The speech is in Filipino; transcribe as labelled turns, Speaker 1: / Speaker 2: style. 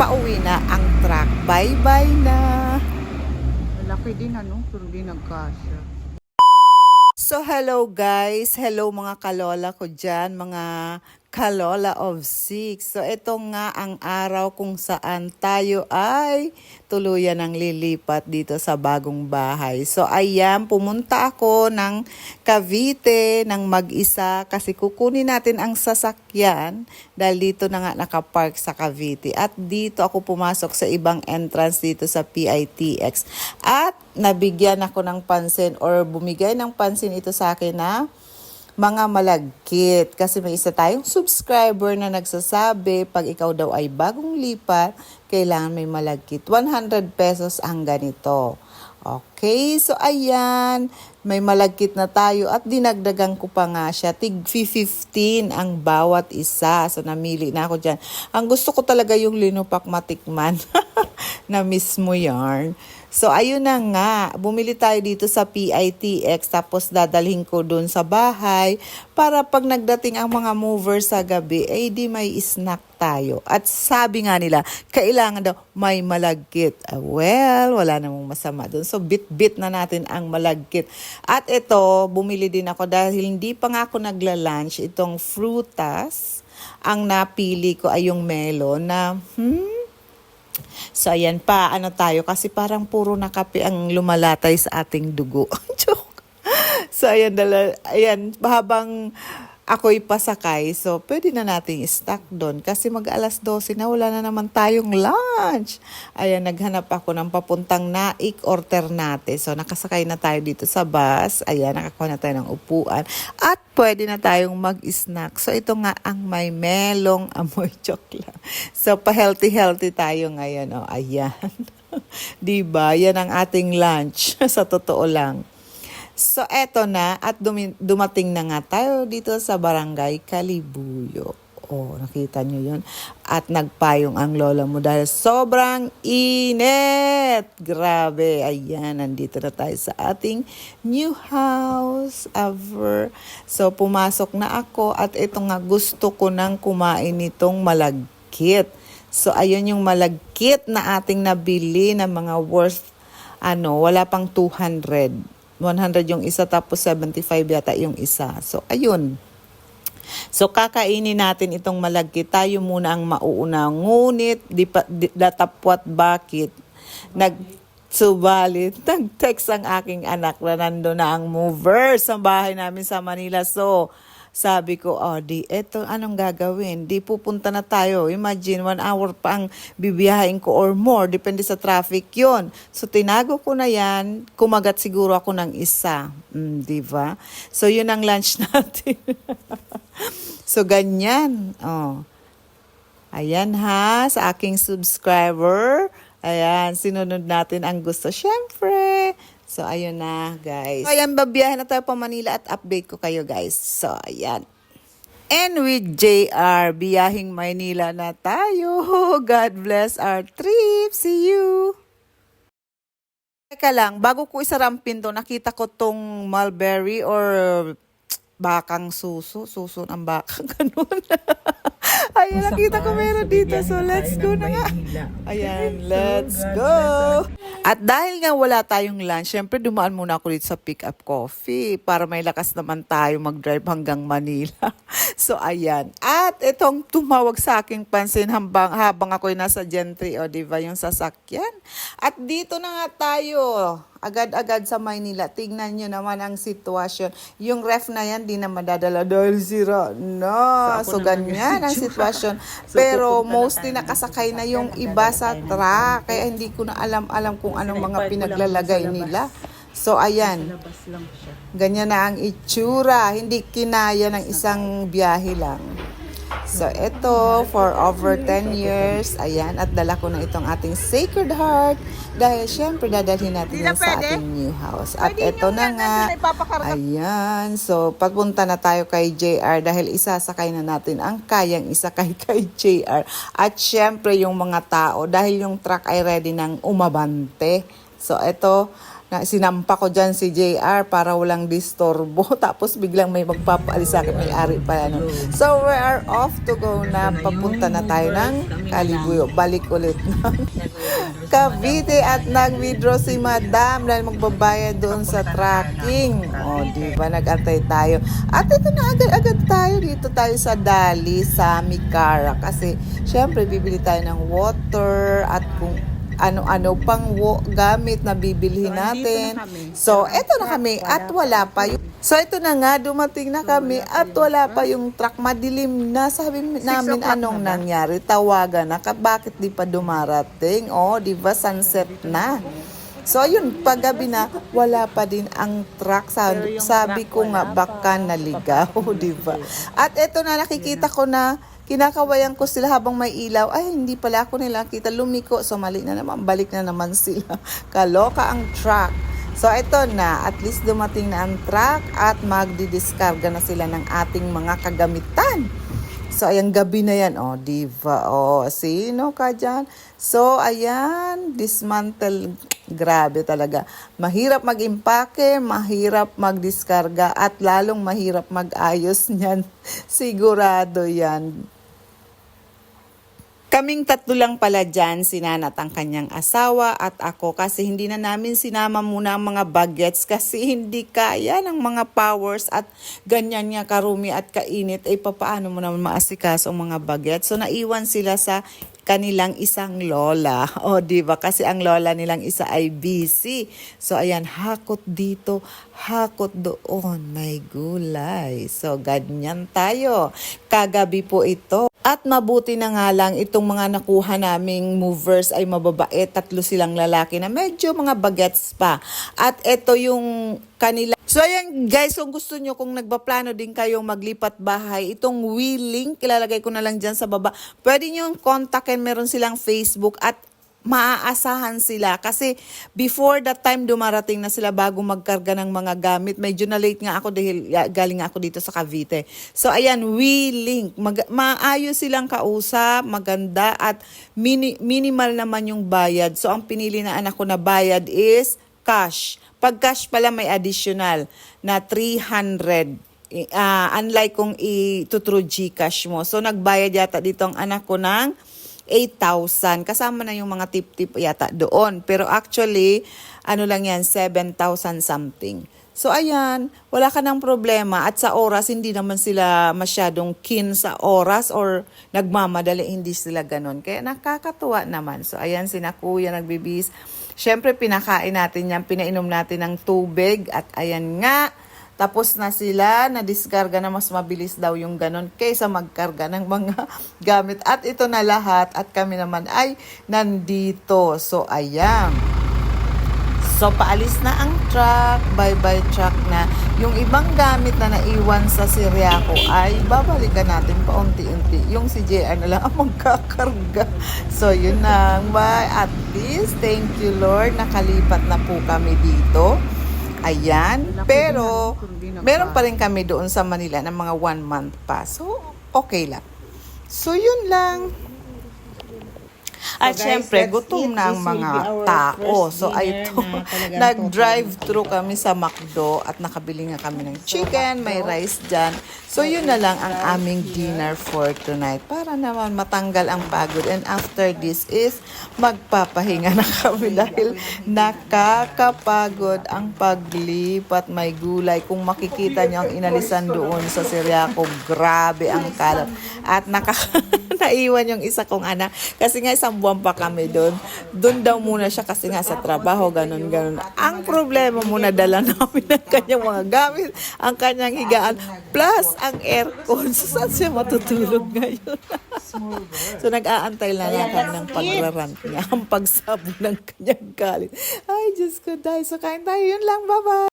Speaker 1: pauwi na ang truck. Bye-bye na!
Speaker 2: Malaki din ano, pero di nagkasya.
Speaker 1: So hello guys, hello mga kalola ko dyan, mga kalola of six. So ito nga ang araw kung saan tayo ay tuluyan ng lilipat dito sa bagong bahay. So ayan, pumunta ako ng Cavite ng mag-isa kasi kukunin natin ang sasakyan dahil dito na nga nakapark sa Cavite. At dito ako pumasok sa ibang entrance dito sa PITX. At nabigyan ako ng pansin or bumigay ng pansin ito sa akin na mga malagkit. Kasi may isa tayong subscriber na nagsasabi, pag ikaw daw ay bagong lipat, kailangan may malagkit. 100 pesos ang ganito. Okay, so ayan, may malagkit na tayo at dinagdagan ko pa nga siya. Tig 15 ang bawat isa. So namili na ako dyan. Ang gusto ko talaga yung linupak matikman na mismo yarn. So ayun na nga, bumili tayo dito sa PITX tapos dadalhin ko doon sa bahay para pag nagdating ang mga movers sa gabi, ay di may snack tayo. At sabi nga nila, kailangan daw may malagkit. Ah, well, wala namang masama doon. So bit-bit na natin ang malagkit. At ito, bumili din ako dahil hindi pa nga ako nagla-lunch itong frutas. Ang napili ko ay yung melon na, hmm, So, ayan pa, ano tayo, kasi parang puro na kape ang lumalatay sa ating dugo. Joke. So, ayan, dala, ayan, habang ako'y pasakay, so pwede na nating stock doon kasi mag alas 12 na wala na naman tayong lunch. Ayan, naghanap ako ng papuntang Naik or Ternate. So, nakasakay na tayo dito sa bus. Ayan, nakakuha na tayo ng upuan. At pwede na tayong mag-snack. So, ito nga ang may melong amoy chocolate. So, pa-healthy-healthy tayo ngayon. Oh, ayan. diba? Yan ang ating lunch. sa totoo lang. So, eto na at dumating na nga tayo dito sa barangay Kalibuyo. Oh, nakita nyo yun? At nagpayong ang lola mo dahil sobrang init. Grabe. Ayan, nandito na tayo sa ating new house ever. So, pumasok na ako at ito nga gusto ko nang kumain nitong malagkit. So, ayun yung malagkit na ating nabili na mga worth, ano, wala pang 200. 100 yung isa tapos 75 yata yung isa. So, ayun. So, kakainin natin itong malagkit. Tayo muna ang mauuna. Ngunit, di pa, di, datapwat bakit? Nag, subalit, nag-text ang aking anak na nando na ang mover sa bahay namin sa Manila. So, sabi ko, oh, di, eto, anong gagawin? Di pupunta na tayo. Imagine, one hour pa ang bibiyahin ko or more. Depende sa traffic yon So, tinago ko na yan. Kumagat siguro ako ng isa. Mm, di ba? So, yun ang lunch natin. so, ganyan. Oh. Ayan ha, sa aking subscriber. Ayan, sinunod natin ang gusto. Siyempre. So, ayun na, guys. So, ayan, babiyahin na tayo pa Manila at update ko kayo, guys. So, ayan. And with JR, biyahing Maynila na tayo. God bless our trip. See you. Teka lang, bago ko isarampin to, nakita ko tong mulberry or bakang suso. Suso ng bakang, ganun. Ayan, nakita ko meron dito. So, let's go na nga. Ayan, let's go. At dahil nga wala tayong lunch, syempre dumaan muna ako dito sa pick up coffee para may lakas naman tayo mag-drive hanggang Manila. so, ayan. At itong tumawag sa aking pansin habang, habang ako'y nasa gentry, o diba, yung sasakyan. At dito na nga tayo agad-agad sa Maynila. Tingnan nyo naman ang sitwasyon. Yung ref na yan, di na madadala dahil sira. No. So, ganyan ang sitwasyon. Pero mostly nakasakay na yung iba sa truck. Kaya hindi ko na alam-alam kung anong mga pinaglalagay nila. So, ayan. Ganyan na ang itsura. Hindi kinaya ng isang biyahe lang. So, ito, for over 10 years, ayan, at dala ko na itong ating Sacred Heart dahil syempre dadalhin natin yan sa ating new house. At ito na nga, ayan, so papunta na tayo kay JR dahil isasakay na natin ang kayang isakay kay JR. At syempre yung mga tao dahil yung truck ay ready ng umabante. So, ito, na sinampa ko dyan si JR para walang distorbo. Tapos biglang may magpapaalis sa akin, may ari pa ano. So we are off to go na papunta na tayo ng Kalibuyo. Balik ulit ng Cavite at nag-withdraw si Madam dahil magbabayad doon sa tracking. O, di ba? Nag-antay tayo. At ito na agad-agad tayo. Dito tayo sa Dali, sa Mikara. Kasi, syempre, bibili tayo ng water at kung ano-ano pang gamit na bibilhin natin. So, eto na kami at wala pa yung So, ito na nga, dumating na kami at wala pa yung truck. Madilim na. Sabi namin anong nangyari. Tawagan na. Ka, bakit di pa dumarating? Oh, di ba sunset na? So, ayun, paggabi na, wala pa din ang truck. Sabi, sabi ko nga, baka naligaw, di ba? At eto na, nakikita ko na, kinakawayan ko sila habang may ilaw. Ay, hindi pala ako nila kita lumiko. So, mali na naman. Balik na naman sila. Kaloka ang truck. So, ito na. At least dumating na ang truck at magdidiskarga na sila ng ating mga kagamitan. So, ayan, gabi na yan. Oh, diva. Oh, sino ka dyan? So, ayan, dismantle. Grabe talaga. Mahirap mag-impake, mahirap magdiskarga, at lalong mahirap mag-ayos niyan. Sigurado yan. Kaming tatlo lang pala dyan, si Nanat ang kanyang asawa at ako kasi hindi na namin sinama muna ang mga bagets kasi hindi kaya ng mga powers at ganyan nga karumi at kainit ay papaano mo naman maasikaso ang mga bagets. So naiwan sila sa kanilang isang lola. O, di ba? Kasi ang lola nilang isa ay busy. So, ayan, hakot dito, hakot doon. May gulay. So, ganyan tayo. Kagabi po ito. At mabuti na nga lang itong mga nakuha naming movers ay mababait. Tatlo silang lalaki na medyo mga bagets pa. At ito yung kanila. So ayan guys, kung gusto nyo, kung nagbaplano din kayong maglipat bahay, itong wheel link, ilalagay ko na lang dyan sa baba. Pwede nyo kontakin, meron silang Facebook at maaasahan sila kasi before that time dumarating na sila bago magkarga ng mga gamit. Medyo na late nga ako dahil galing ako dito sa Cavite. So ayan, we link. Mag, maayos silang kausap, maganda at mini, minimal naman yung bayad. So ang pinili na anak ko na bayad is cash. Pag cash pala may additional na 300 Ah, unlike kung i-through Gcash mo. So, nagbayad yata dito ang anak ko ng 8,000. Kasama na yung mga tip-tip yata doon. Pero actually, ano lang yan, 7,000 something. So ayan, wala ka ng problema at sa oras hindi naman sila masyadong keen sa oras or nagmamadali, hindi sila ganon. Kaya nakakatuwa naman. So ayan, sina kuya nagbibis. Siyempre pinakain natin yan, pinainom natin ng tubig at ayan nga, tapos na sila, na-diskarga na mas mabilis daw yung ganon kaysa magkarga ng mga gamit. At ito na lahat at kami naman ay nandito. So, ayan. So, paalis na ang truck, bye-bye truck na. Yung ibang gamit na naiwan sa Siriaco ay babalikan natin paunti-unti. Yung si JR na lang ang magkakarga. So, yun na. Bye. At least, thank you Lord, nakalipat na po kami dito. Ayan. Pero, meron pa rin kami doon sa Manila ng mga one month pa. So, okay lang. So, yun lang. At
Speaker 2: guys,
Speaker 1: syempre, gutom na ang mga tao. So, ay
Speaker 2: dinner
Speaker 1: ito,
Speaker 2: na talagang
Speaker 1: nag-drive-through kami sa McDo at nakabili nga kami ng chicken, may rice dyan. So, yun na lang ang aming dinner for tonight para naman matanggal ang pagod. And after this is, magpapahinga na kami dahil nakakapagod ang paglipat. May gulay. Kung makikita nyo ang inalisan doon sa Siriaco, grabe ang kalat. At nakaka... naiwan yung isa kong anak. Kasi nga isang buwan pa kami doon. Doon daw muna siya kasi nga sa trabaho, ganun, ganun. Ang problema muna dala namin ang kanyang mga gamit, ang kanyang higaan, plus ang aircon. So, saan siya matutulog ngayon? so, nag-aantay lang lang kami ng pagrarant niya, ang pagsabog ng kanyang galit. Ay, Diyos ko, dahil. So, kain tayo. Yun lang. Bye-bye.